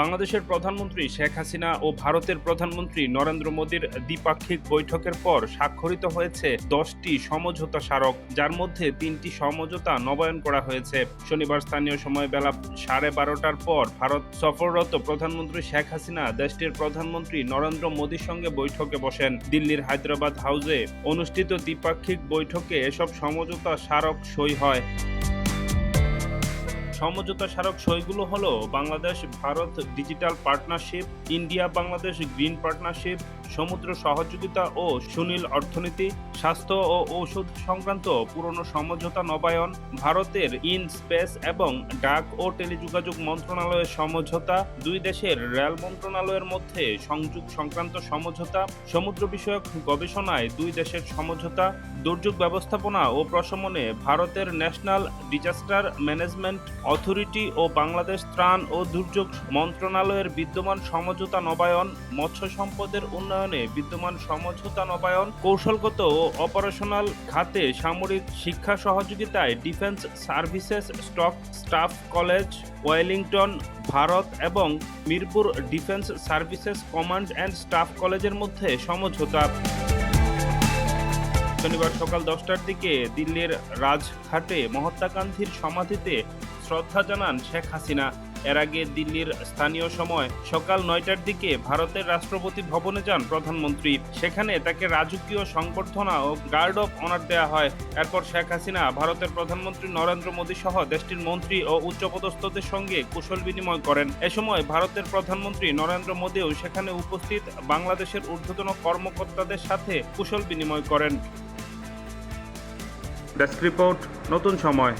বাংলাদেশের প্রধানমন্ত্রী শেখ হাসিনা ও ভারতের প্রধানমন্ত্রী নরেন্দ্র মোদীর দ্বিপাক্ষিক বৈঠকের পর স্বাক্ষরিত হয়েছে দশটি সমঝোতা স্মারক, যার মধ্যে তিনটি সমঝোতা নবায়ন করা হয়েছে। শনিবার স্থানীয় সময় বেলা সাড়ে বারোটার পর ভারত সফররত প্রধানমন্ত্রী শেখ হাসিনা দেশটির প্রধানমন্ত্রী নরেন্দ্র মোদীর সঙ্গে বৈঠকে বসেন। দিল্লির হায়দ্রাবাদ হাউসে অনুষ্ঠিত দ্বিপাক্ষিক বৈঠকে এসব সমঝোতা স্মারক সই হয়। সমঝোতা স্মারক সইগুলো হলো Bangladesh, Bharat digital partnership, India, Bangladesh green partnership, সমুদ্র সহযোগিতা ও সুনীল অর্থনীতি, স্বাস্থ্য ও ঔষধ সংক্রান্ত পুরনো সমঝোতা নবায়ন, ভারতের ইন স্পেস এবং ডাক ও টেলিযোগাযোগ মন্ত্রণালয়ের সমঝোতা, দুই দেশের রেল মন্ত্রণালয়ের মধ্যে সংযোগ সংক্রান্ত সমঝোতা, সমুদ্র বিষয়ক গবেষণায় দুই দেশের সমঝোতা, দুর্যোগ ব্যবস্থাপনা ও প্রশমনে ভারতের ন্যাশনাল ডিজাস্টার ম্যানেজমেন্ট অথরিটি ও বাংলাদেশ ত্রাণ ও দুর্যোগ মন্ত্রণালয়ের বিদ্যমান সমঝোতা নবায়ন, মৎস্য সম্পদের উন্নয়নে বিদ্যমান সমঝোতা নবায়ন, কৌশলগত ও অপারেশনাল খাতে সামরিক শিক্ষা সহযোগিতায় defence services stock, staff college, Wellington, Bharat এবং Mirpur defence services command and staff কলেজের মধ্যে সমঝোতা। শনিবার সকাল দশটার দিকে দিল্লির রাজঘাটে মহাত্মা গান্ধীর সমাধিতে শ্রদ্ধা জানান শেখ হাসিনা। এর আগে দিল্লির স্থানীয় সময় সকাল নয়টার দিকে ভারতের রাষ্ট্রপতি ভবনে যান প্রধানমন্ত্রী। সেখানে তাকে রাজকীয় সংবর্ধনা ও গার্ড অফ অনার দেওয়া হয়। এরপর শেখ হাসিনা ভারতের প্রধানমন্ত্রী নরেন্দ্র মোদী সহ দেশটির মন্ত্রী ও উচ্চপদস্থদের সঙ্গে কুশল বিনিময় করেন। এ সময় ভারতের প্রধানমন্ত্রী নরেন্দ্র মোদীও সেখানে উপস্থিত বাংলাদেশের ঊর্ধ্বতন কর্মকর্তাদের সাথে কুশল বিনিময় করেন। ডেস্ক রিপোর্ট, নতুন সময়।